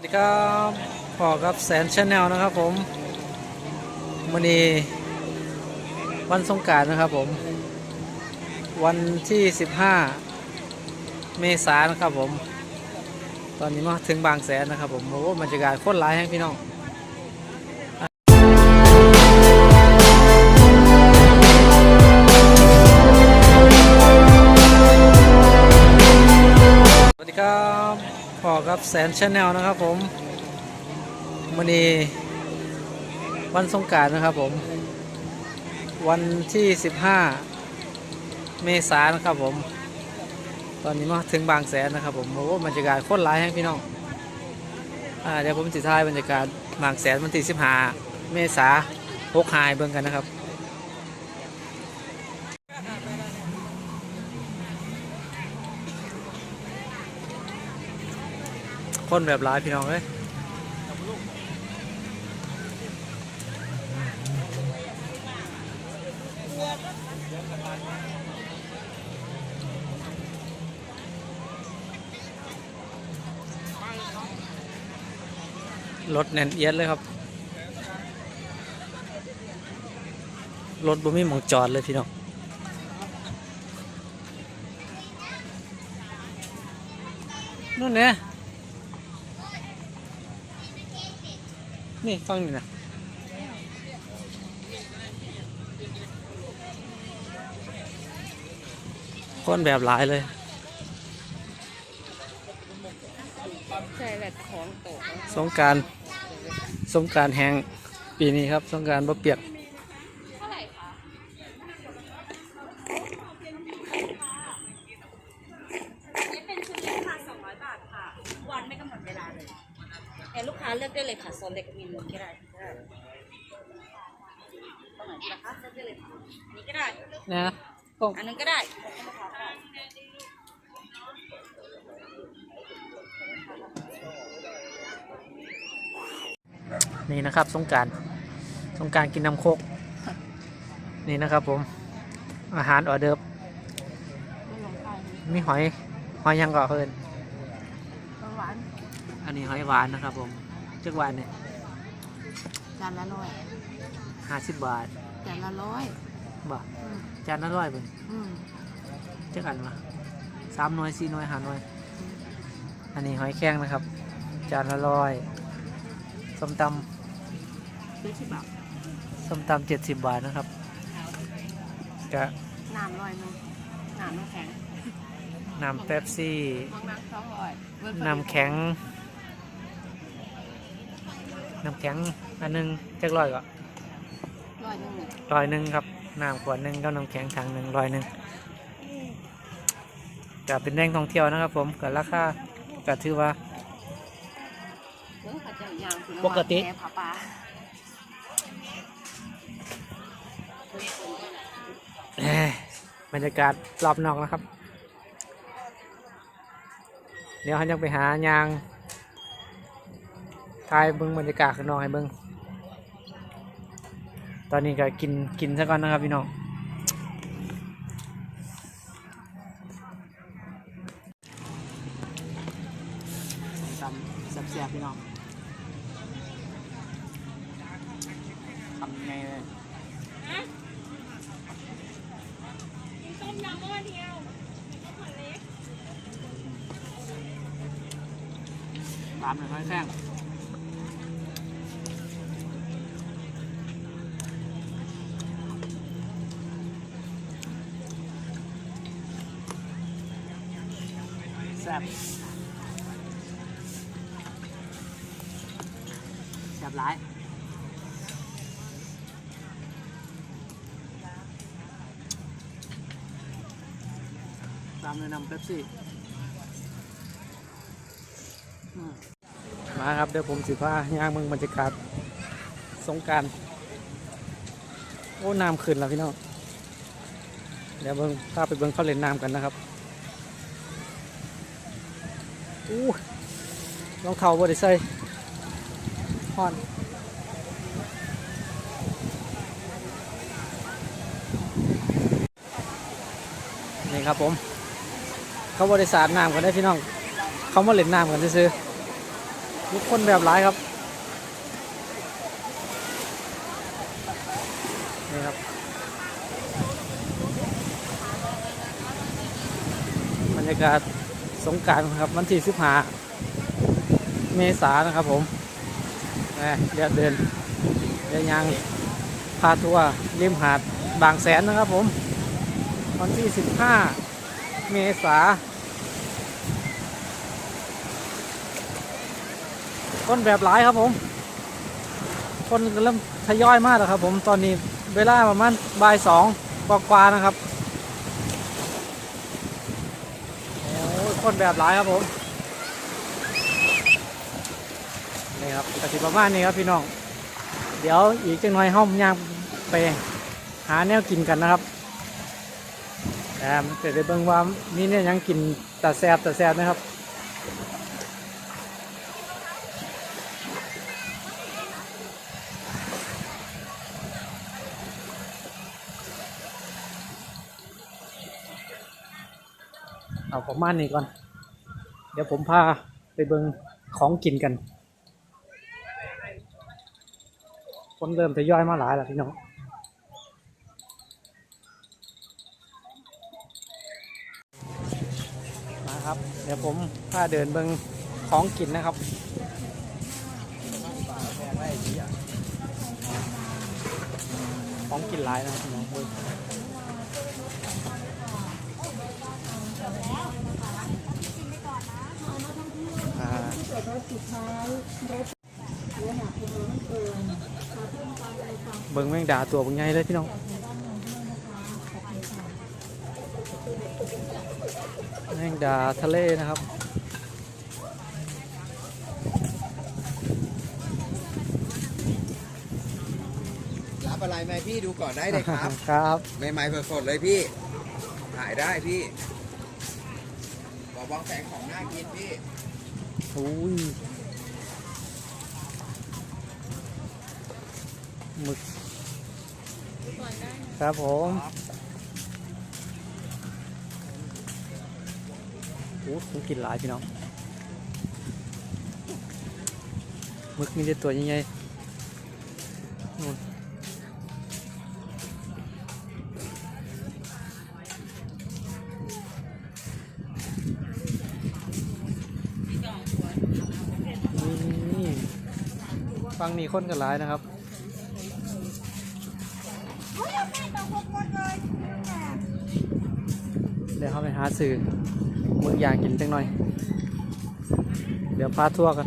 วัสดีครับพอกับแสนชาแนลนะครับผมวันนี้วันสงการนะครับผม วันที่ 15 เมษายนนะครับผม ตอนนี้มาถึงบางแสนนะครับผมโอ้บรรยากาศโคตรร้ายแห้งพี่น้อง แสนชาแนลนะครับผมวันนี้วันสงการนะครับผม วันที่ 15 เมษายนนะครับผม ตอนนี้มาถึงบางแสนนะครับผมโอ้บรรยากาศโคตรร้ายแห้งพี่น้องอ่าเดี๋ยวผมสิท้ายบรรยากาศบางแสนวันที่ 15 เมษาพกหายเบิ่งกันนะครับ คนแบบร้ายพี่น้องเอ้ยรถแน่นเอียดเลยครับ รถบ่มีหมองจอดเลยพี่น้องนู่นเนี่ย นี่ฟังนี่นะคนแบบหลายเลยใช่แหละของโตสงกรารสงกรารแห่งปีนี้ครับ สงกรารบ่เปียก เท่าไหร่คะนี่เป็นชุดราคา200 บาทค่ะ วันไม่กำหนดเวลาเลยแต่ลูก ค้าเลือกได้เลยค่ะโซนเล็กมีนวลก็ได้ได้ตรงไหนดีล่ะคะเลือกได้เลยค่ะอันนี้ก็ได้นะกล้องอันนั้นก็ได้นี่นะครับสงกรารสงกรารกินน้ำโคก นี่นะครับผม อาหารออเดิร์ฟไม่ลงไปมีหอย หอยยังก่อเพิ่นหวาน อันนี้หอยหวานนะครับผม จักหวานเนี่ยจานละร้อยห้าสิบบาทจานละร้อยบ่จานละร้อยเพิ่นอืมจักอันวะสามหน่วยสี่หน่วยห้าหน่วย อันนี้หอยแข้งนะครับ จานละร้อยส้มตซื้อสิบบาทำส้มตำเจ็ดสิบบาทนะครับกะน้ำร้อยหนึงน้ำน้ำแข็งน้ำเป๊ปซี่บางน้ำสองร้อยน้ำแข็ง น้ำแข็งอันหนึงจักร้อยก็ร้อยหนึงร้อยหนึ่งครับน้ำขวดหนึ่งกับน้ำแข็งถังหนึ่งร้อยหนึ่งก็เป็นแหล่งท่องเที่ยวนะครับ ผมก็ราคาก็ถือว่าเดี๋ยวเขาจะยาวคือปกติแม่ผาปลาเอ้ยบรรยากาศรอบนอกนะครับ เดี๋ยวเขายังไปหายาง ถ่ายเบิ้งบรรยากาศข้างนอกให้เบิ้งตอนนี้ก็กินกินซะก่อนนะครับพี่น้องตำแซ่บๆพี่น้องทำไงเลยตามหน่อยค่อยแข้ง บแซ่บหลายตามเลยนำเป๊ปซี่มาครับ เดี๋ยวผมสิพาย่างเมืองบรรยากาศสงการโอ้น้ำขึ้นแล้วพี่น้องเดี๋ยวเบิ่งพาไปเบิ่งเขาเล่นน้ำกันนะครับ อู้รองเท้าบ่ได้ใส่ฮ้อนนี่ครับผม เขาบริสาดน้ำกันได้พี่น้อง เขามาเล่นน้ำกันซื้อทุกคนแบบหลายครับ นี่ครับ บรรยากาศ งการครับวันที่สิบห้าเมษานะครับผมแหม่เดินเดินเดินยางพาทัวร์ริมหาดบางแสนนะครับผม วันที่สิบห้าเมษาคนแบบหลายครับผม คนเริ่มทยอยมากแล้วครับผมตอนนี้เวลาประมาณบ่ายสองกว่าๆนะครับ โอ้ย คนแบบหลายครับผมนี่ครับกสิประมาณนี้ครับพี่น้อง เดี๋ยวอีกจังหน่อยห้องย่างไปหาแนวกินกันนะครับแต่เดี๋ยวไปเบิ่งว่ามีเนี่ยยังกินแต่แซบแต่แซบนะครับ ประมาณนี้ก่อน เดี๋ยวผมพาไปเบิงของกินกัน คนเริ่มทยอยมาหลายแล้วพี่น้องมาครับ เดี๋ยวผมพาเดินเบิงของกินนะครับของกินหลายนะครับพี่น้องเบิ่ง อ่า เบิ่งแมงดาตัวเบิ่งใหญ่เลยพี่น้องแมงดาทะเลนะครับรับอะไรไหมพี่ดูก่อนได้เลยครับ ครับใหม่ๆสดๆเลยพี่ถ่ายได้พี่บอกวางแสงของน่ากินพี่ อุ้ยหมึกครับผมโอ้ผมกินหลายพี่น้องหมึกมีแต่ตัวใหญ่ๆ ฟังนี่คนกันหลายนะครับเดี๋ยวเขาไปหาสื่อมึงอยากกินจังหน่อย เดี๋ยวพาทั่วกัน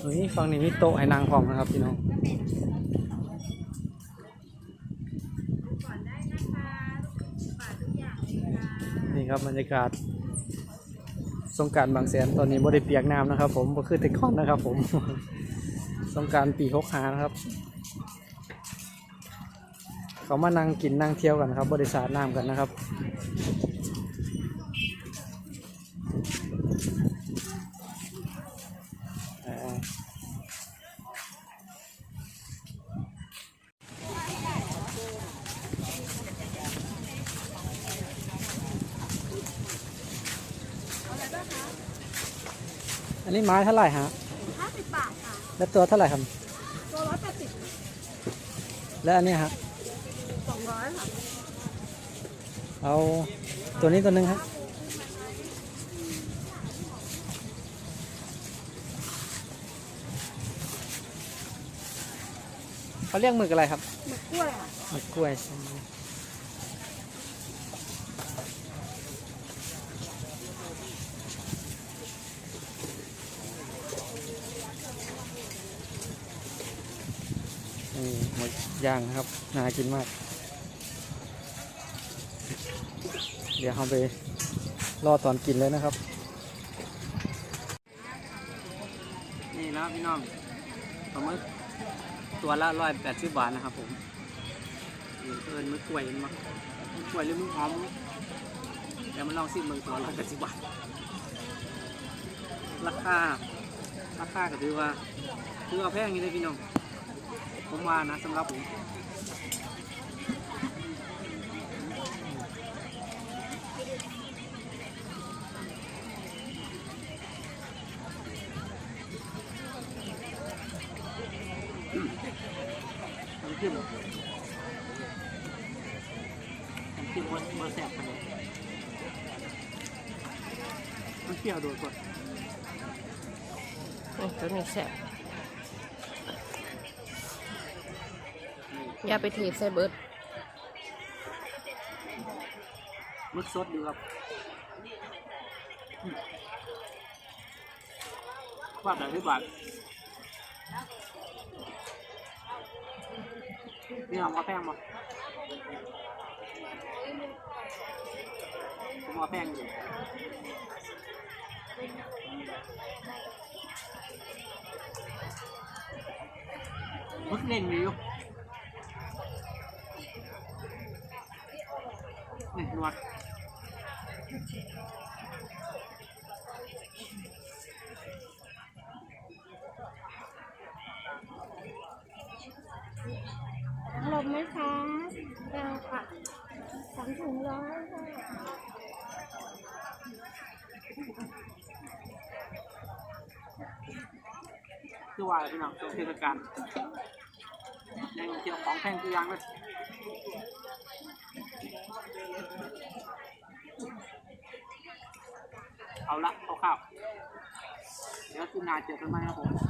เฮ้ยฝั่งนี้มีโต๊ะให้นางพร้อมนะครับพี่น้อง นี่ครั บบรรยากาศสงการบางแสนตอนนี้ไม่ได้เปียกน้ำนะครับผมก็คือติคอนนะครับผมสงการปีหกหานะครับ เขามานั่งกินนั่งเที่ยวกันครับบริษัทน้ำกันนะครับ อันนี้ไม้เท่าไหร่ฮะห้าสิบบาทค่ะ แล้วตัวเท่าไหร่ครับ ตัวร้อยแปดสิบแล้วอันนี้ฮะสองร้อยค่ะ เอาตัวนี้ตัวหนึ่งครับเขาเรียกหมึกอะไรครับ หมึกกล้วยค่ะ หมึกกล้วยใช่ไหมนี่หมึก ย่างนะครับ น่ากินมาก เดี๋ยวเราไปรอตอนกินเลยนะครับ นี่นะพี่น้องปลาหมึกตัวละร้อยแปดสิบบาทนะครับผมเอิญมึกกล้วยมั้ยมึกกล้วยหรือมึกหอมเดี๋ยวมันลองซิมึงตัวละแปดสิบบาท ราคาราคาก็ถือว่าถือว่าแพงนี่เลยพี่น้อง ผมว่านะสำหรับผมน้ำจิ้มน้ำจิ้มว่าว่าแซ่บขนาดมันเปรี้ยวโดดก่อนาอืมตัวนี้แสบ อย่าไปถีบใส่เบิดมึกสดดูครับอืมว่าแต่ที่บาทนี่เอามาแป้งมาผมเอาแป้งอยู่มึกเล่นอยู่ นี่นวดลมไหมคะเราค่ะสองถุงร้อยค่ะคือว่าพี่น้องช่วงเทศกาลยังเกี่ยวของแพงตัวอย่างเลย เอาละเข้าวๆเดี๋ยวคุณนาเจอกันไหมครับผม